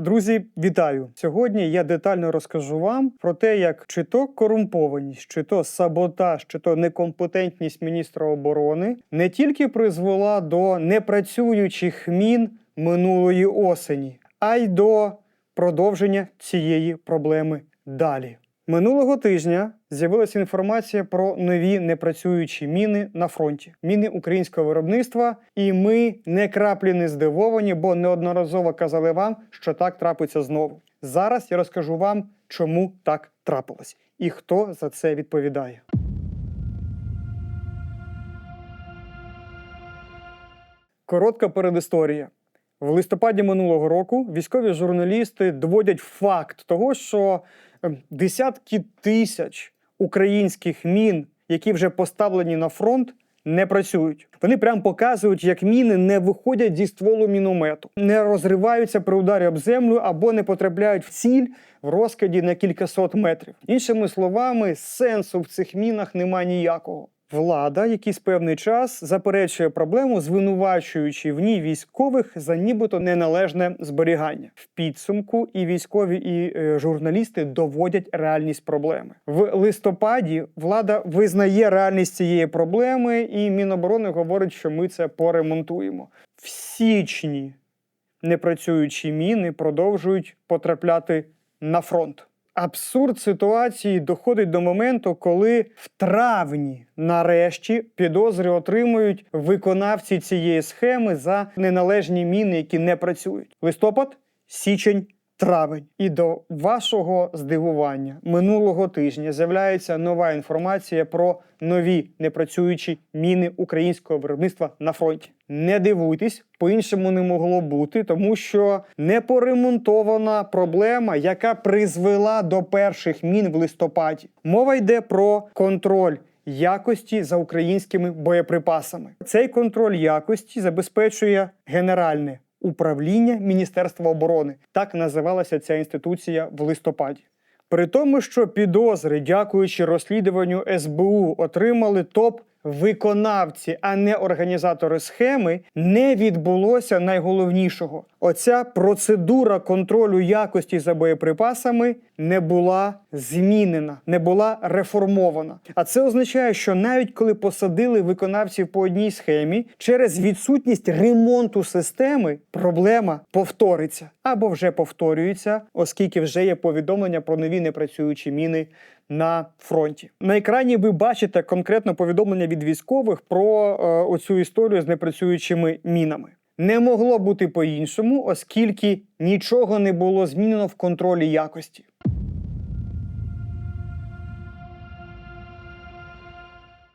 Друзі, вітаю! Сьогодні я детально розкажу вам про те, як чи то корумпованість, чи то саботаж, чи то некомпетентність міністра оборони не тільки призвела до непрацюючих мін минулої осені, а й до продовження цієї проблеми далі. Минулого тижня з'явилася інформація про нові непрацюючі міни на фронті, міни українського виробництва, і ми не краплі не здивовані, бо неодноразово казали вам, що так трапиться знову. Зараз я розкажу вам, чому так трапилось і хто за це відповідає. Коротка передісторія. В листопаді минулого року військові журналісти доводять факт того, що е, десятки тисяч українських мін, які вже поставлені на фронт, не працюють. Вони прям показують, як міни не виходять зі стволу міномету, не розриваються при ударі об землю або не потрапляють в ціль в розкиді на кількасот метрів. Іншими словами, сенсу в цих мінах немає ніякого. Влада якийсь певний час заперечує проблему, звинувачуючи в ній військових за нібито неналежне зберігання. В підсумку і військові, і е, журналісти доводять реальність проблеми. В листопаді влада визнає реальність цієї проблеми, і Міноборони говорить, що ми це поремонтуємо. В січні непрацюючі міни продовжують потрапляти на фронт. Абсурд ситуації доходить до моменту, коли в травні нарешті підозри отримують виконавці цієї схеми за неналежні міни, які не працюють. Листопад, січень. Травень і до вашого здивування минулого тижня з'являється нова інформація про нові непрацюючі міни українського виробництва на фронті. Не дивуйтесь, по-іншому не могло бути, тому що непоремонтована проблема, яка призвела до перших мін в листопаді. Мова йде про контроль. Якості за українськими боєприпасами цей контроль якості забезпечує генеральне управління Міністерства оборони. Так називалася ця інституція в листопаді. При тому, що підозри, дякуючи розслідуванню СБУ, отримали топ виконавці, а не організатори схеми, не відбулося найголовнішого. Оця процедура контролю якості за боєприпасами не була змінена, не була реформована. А це означає, що навіть коли посадили виконавців по одній схемі, через відсутність ремонту системи проблема повториться або вже повторюється, оскільки вже є повідомлення про нові непрацюючі міни на фронті. На екрані ви бачите конкретно повідомлення від військових про е, оцю історію з непрацюючими мінами. Не могло бути по-іншому, оскільки нічого не було змінено в контролі якості.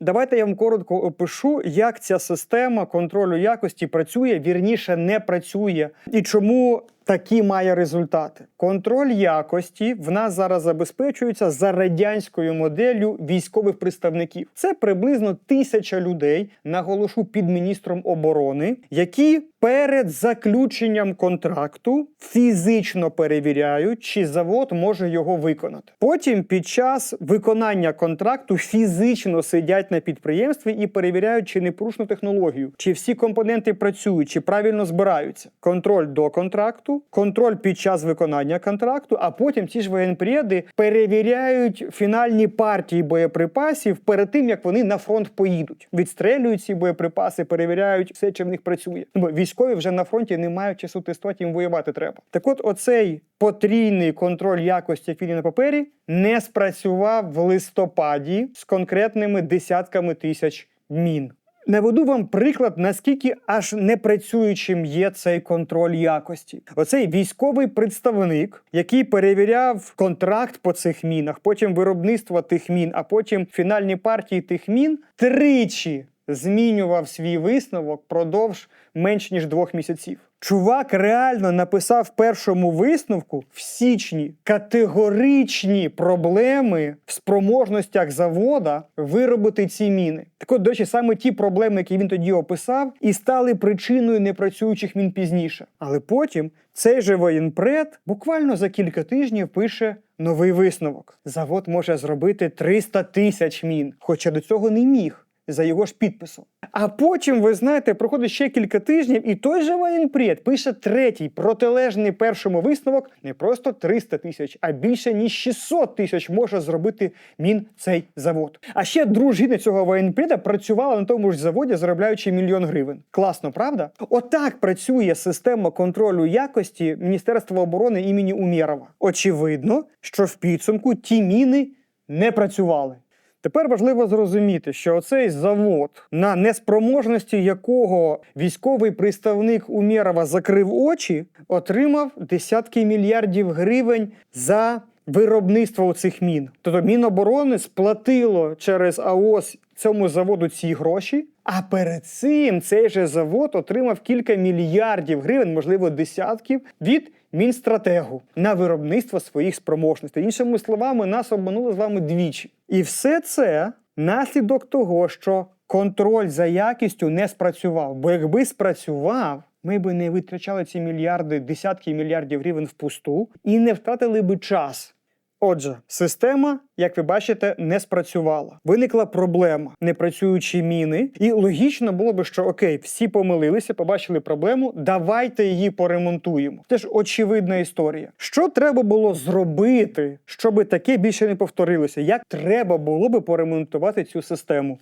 Давайте я вам коротко опишу, як ця система контролю якості працює, вірніше не працює, і чому такі має результати. Контроль якості в нас зараз забезпечується за радянською моделлю військових представників. Це приблизно тисяча людей, наголошу під міністром оборони, які перед заключенням контракту фізично перевіряють, чи завод може його виконати. Потім під час виконання контракту фізично сидять на підприємстві і перевіряють, чи не порушено технологію, чи всі компоненти працюють, чи правильно збираються. Контроль до контракту, контроль під час виконання контракту, а потім ці ж воєнпреди перевіряють фінальні партії боєприпасів перед тим, як вони на фронт поїдуть. Відстрелюють ці боєприпаси, перевіряють все, чи в них працює. Ну, Бо військові вже на фронті не мають часу тестувати, їм воювати треба. Так от, оцей потрійний контроль якості, як він на папері, не спрацював в листопаді з конкретними десятками тисяч мін. Наведу вам приклад, наскільки аж непрацюючим є цей контроль якості. Оцей військовий представник, який перевіряв контракт по цих мінах, потім виробництво тих мін, а потім фінальні партії тих мін, тричі змінював свій висновок продовж менш ніж двох місяців. Чувак реально написав першому висновку в січні категоричні проблеми в спроможностях завода виробити ці міни. Так от, до речі, саме ті проблеми, які він тоді описав, і стали причиною непрацюючих мін пізніше. Але потім цей же воєнпред буквально за кілька тижнів пише новий висновок. Завод може зробити 300 тисяч мін, хоча до цього не міг. За його ж підписом. А потім, ви знаєте, проходить ще кілька тижнів, і той же воєнпред пише третій протилежний першому висновок не просто 300 тисяч, а більше ніж 600 тисяч може зробити мін цей завод. А ще дружина цього воєнпреда працювала на тому ж заводі, заробляючи мільйон гривень. Класно, правда? Отак працює система контролю якості Міністерства оборони імені Умєрова. Очевидно, що в підсумку ті міни не працювали. Тепер важливо зрозуміти, що оцей завод, на неспроможності якого військовий представник Умєрова закрив очі, отримав десятки мільярдів гривень за виробництво цих мін. Тобто Міноборони сплатило через АОС цьому заводу ці гроші. А перед цим цей же завод отримав кілька мільярдів гривень, можливо, десятків від Мінстратегу на виробництво своїх спроможностей. Іншими словами, нас обманули з вами двічі. І все це наслідок того, що контроль за якістю не спрацював. Бо якби спрацював, ми би не витрачали ці мільярди, десятки мільярдів гривень впусту і не втратили би час. Отже, система, як ви бачите, не спрацювала. Виникла проблема, непрацюючі міни, і логічно було би, що окей, всі помилилися, побачили проблему. Давайте її поремонтуємо. Це ж очевидна історія. Що треба було зробити, щоб таке більше не повторилося? Як треба було би поремонтувати цю систему?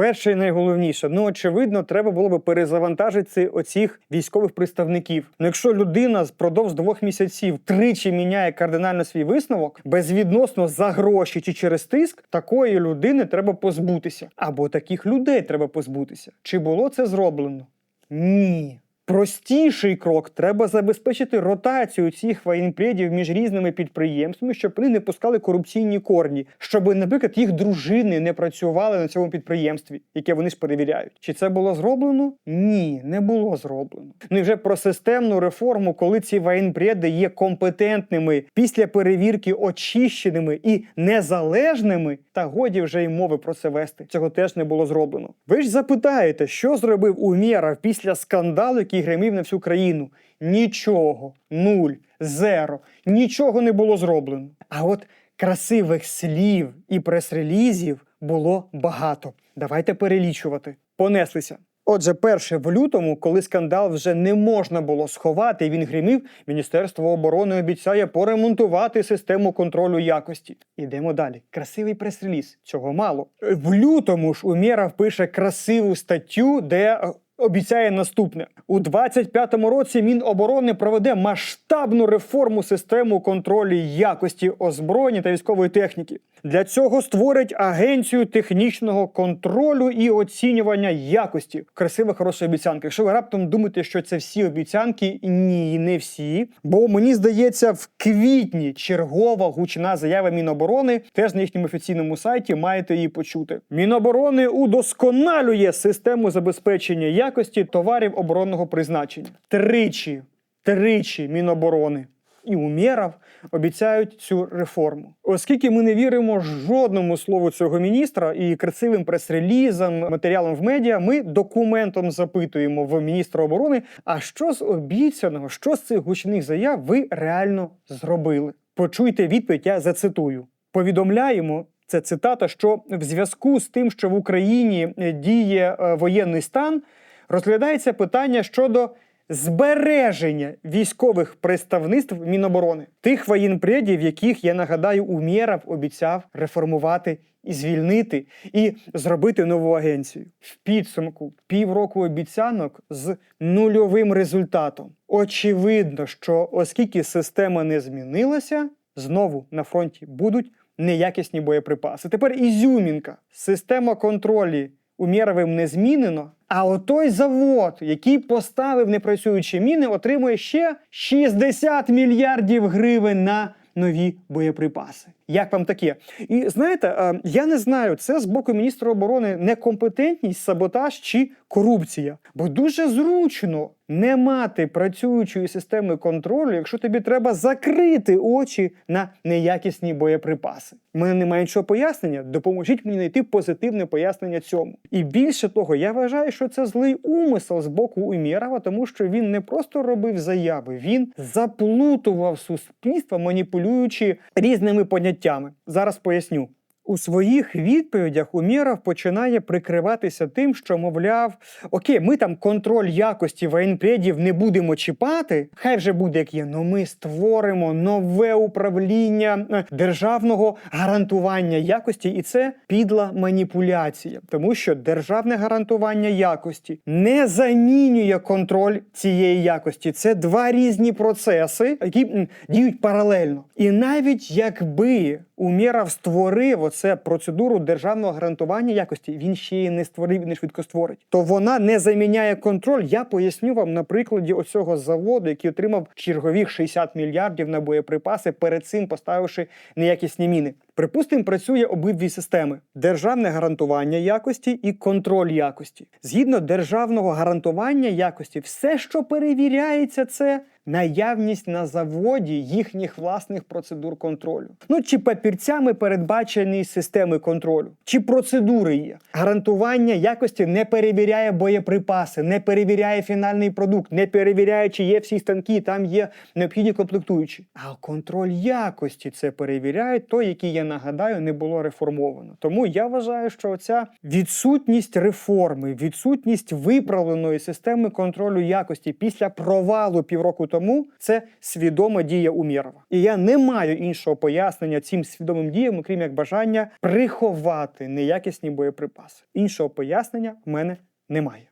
Перше і найголовніше, ну очевидно, треба було би перезавантажити оцих військових представників. Ну, якщо людина впродовж двох місяців тричі міняє кардинально свій висновок, безвідносно за гроші чи через тиск, такої людини треба позбутися. Або таких людей треба позбутися. Чи було це зроблено? Ні. Простіший крок треба забезпечити ротацію цих воєнпредів між різними підприємствами, щоб вони не пускали корупційні корні, щоб, наприклад, їх дружини не працювали на цьому підприємстві, яке вони ж перевіряють. Чи це було зроблено? Ні, не було зроблено. Ну і вже про системну реформу, коли ці воєнпреди є компетентними після перевірки очищеними і незалежними, та годі вже й мови про це вести. Цього теж не було зроблено. Ви ж запитаєте, що зробив Умєров після скандалу, який гримів на всю країну? Нічого, нуль, зеро, нічого не було зроблено. А от красивих слів і прес-релізів було багато. Давайте перелічувати. Понеслися. Отже, перше в лютому, коли скандал вже не можна було сховати, він гримів, Міністерство оборони обіцяє поремонтувати систему контролю якості. Ідемо далі. Красивий прес-реліз. Цього мало. В лютому ж Умєров пише красиву статтю, де е, обіцяє наступне: у 25-му році Міноборони проведе масштабну реформу систему контролю якості озброєння та військової техніки. Для цього створять агенцію технічного контролю і оцінювання якості. Красива хороша обіцянка. Якщо ви раптом думаєте, що це всі обіцянки, ні, не всі. Бо мені здається, в квітні чергова гучна заява Міноборони теж на їхньому офіційному сайті маєте її почути. Міноборони удосконалює систему забезпечення якості товарів оборонного призначення. Тричі, тричі Міноборони і Умєров обіцяють цю реформу. Оскільки ми не віримо жодному слову цього міністра і красивим прес-релізам, матеріалам в медіа, ми документом запитуємо в міністра оборони, а що з обіцяного, що з цих гучних заяв ви реально зробили? Почуйте відповідь, я зацитую. Повідомляємо. Це цитата, що в зв'язку з тим, що в Україні е, діє е, воєнний стан, розглядається питання щодо збереження військових представництв Міноборони, тих воєнпредів, яких я нагадаю, Умєров обіцяв реформувати і звільнити, і зробити нову агенцію. В підсумку півроку обіцянок з нульовим результатом. Очевидно, що оскільки система не змінилася, знову на фронті будуть неякісні боєприпаси. Тепер ізюмінка. Система контролю Умєровим не змінено. А отой завод, який поставив непрацюючі міни, отримує ще 60 мільярдів гривень на нові боєприпаси. Як вам таке? І знаєте, е, я не знаю, це з боку міністра оборони некомпетентність, саботаж чи корупція. Бо дуже зручно не мати працюючої системи контролю, якщо тобі треба закрити очі на неякісні боєприпаси. У мене немає нічого пояснення. Допоможіть мені знайти позитивне пояснення цьому. І більше того, я вважаю, що це злий умисел з боку Умєрова, тому що він не просто робив заяви, він заплутував суспільство, маніпулюючи різними поняттями поняттями. Зараз поясню. У своїх відповідях Умєров починає прикриватися тим, що, мовляв, окей, ми там контроль якості воєнпредів не будемо чіпати, хай вже буде як є, але ми створимо нове управління е, державного гарантування якості, і це підла маніпуляція, тому що державне гарантування якості не замінює контроль цієї якості. Це два різні процеси, які діють паралельно. І навіть якби Умєров створив оце процедуру державного гарантування якості, він ще її не створив не швидко створить. То вона не заміняє контроль. Я поясню вам на прикладі оцього заводу, який отримав чергових 60 мільярдів на боєприпаси, перед цим поставивши неякісні міни. Припустимо, працює обидві системи: державне гарантування якості і контроль якості. Згідно державного гарантування якості, все, що перевіряється, це наявність на заводі їхніх власних процедур контролю. Ну чи папірцями передбачені системи контролю, чи процедури є. Гарантування якості не перевіряє боєприпаси, не перевіряє фінальний продукт, не перевіряє, чи є всі станки, там є необхідні комплектуючі. А контроль якості це перевіряє той, який я нагадаю, не було реформовано. Тому я вважаю, що ця відсутність реформи, відсутність виправленої системи контролю якості після провалу півроку тому це свідома дія Умєрова. І я не маю іншого пояснення цим свідомим діям, окрім як бажання приховати неякісні боєприпаси. Іншого пояснення в мене немає.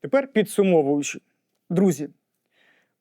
Тепер підсумовуючи, друзі.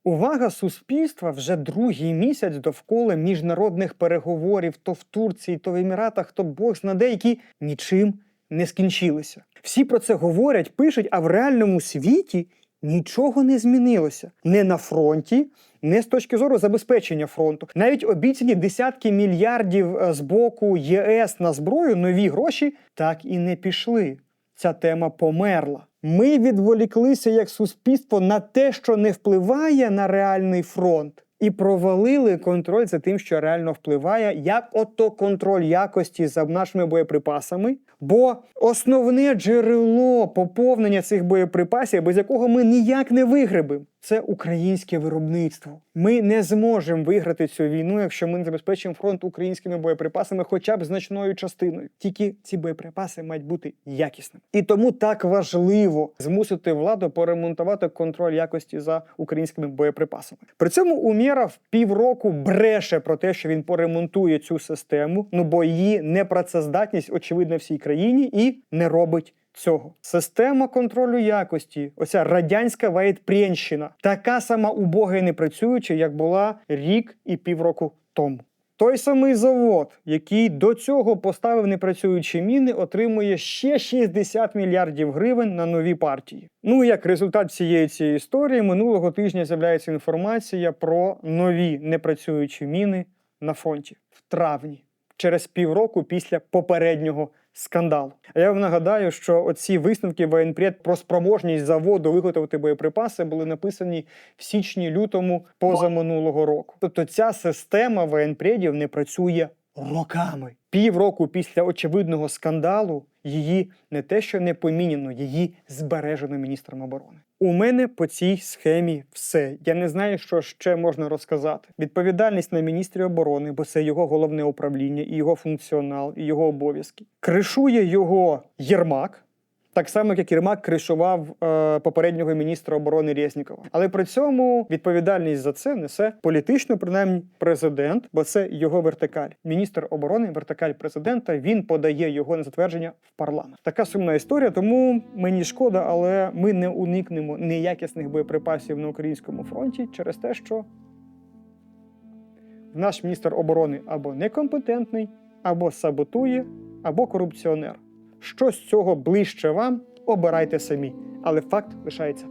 Увага суспільства вже другий місяць довкола міжнародних переговорів то в Турції, то в Еміратах, то Бог знаде, які нічим не скінчилися. Всі про це говорять, пишуть, а в реальному світі нічого не змінилося. Не на фронті, не з точки зору забезпечення фронту. Навіть обіцяні десятки мільярдів е, з боку ЄС на зброю нові гроші так і не пішли. Ця тема померла. Ми відволіклися як суспільство на те, що не впливає на реальний фронт, і провалили контроль за тим, що реально впливає, як ото контроль якості за нашими боєприпасами. Бо основне джерело поповнення цих боєприпасів, без якого ми ніяк не вигребемо, це українське виробництво. Ми не зможемо виграти цю війну, якщо ми не забезпечимо фронт українськими боєприпасами, хоча б значною частиною. Тільки ці боєприпаси мають бути якісними. І тому так важливо змусити владу поремонтувати контроль якості за українськими боєприпасами. При цьому Умєров півроку бреше про те, що він поремонтує цю систему, ну бо її непрацездатність очевидна всій країні і не робить. Цього система контролю якості, оця радянська ваєтпрєнщина, така сама убога і непрацююча, як була рік і півроку тому. Той самий завод, який до цього поставив непрацюючі міни, отримує ще 60 мільярдів гривень на нові партії. Ну як результат всієї цієї історії, минулого тижня з'являється інформація про нові непрацюючі міни на фронті в травні, через півроку після попереднього скандалу. А я вам нагадаю, що оці висновки воєнпред про спроможність заводу виготовити боєприпаси були написані в січні-лютому позаминулого року. Тобто ця система воєнпредів не працює роками. Півроку після очевидного скандалу її не те, що не поміняно, її збережено міністром оборони. У мене по цій схемі все. Я не знаю, що ще можна розказати. Відповідальність на міністрі оборони, бо це його головне управління, і його функціонал, і його обов'язки. Кришує його Єрмак. Так само, як Єрмак кришував е, попереднього міністра оборони Резнікова. Але при цьому відповідальність за це несе політично, принаймні, президент, бо це його вертикаль. Міністр оборони, вертикаль президента. Він подає його на затвердження в парламент. Така сумна історія. Тому мені шкода, але ми не уникнемо неякісних боєприпасів на українському фронті через те, що наш міністр оборони або некомпетентний, або саботує, або корупціонер. Що з цього ближче вам, обирайте самі. Але факт лишається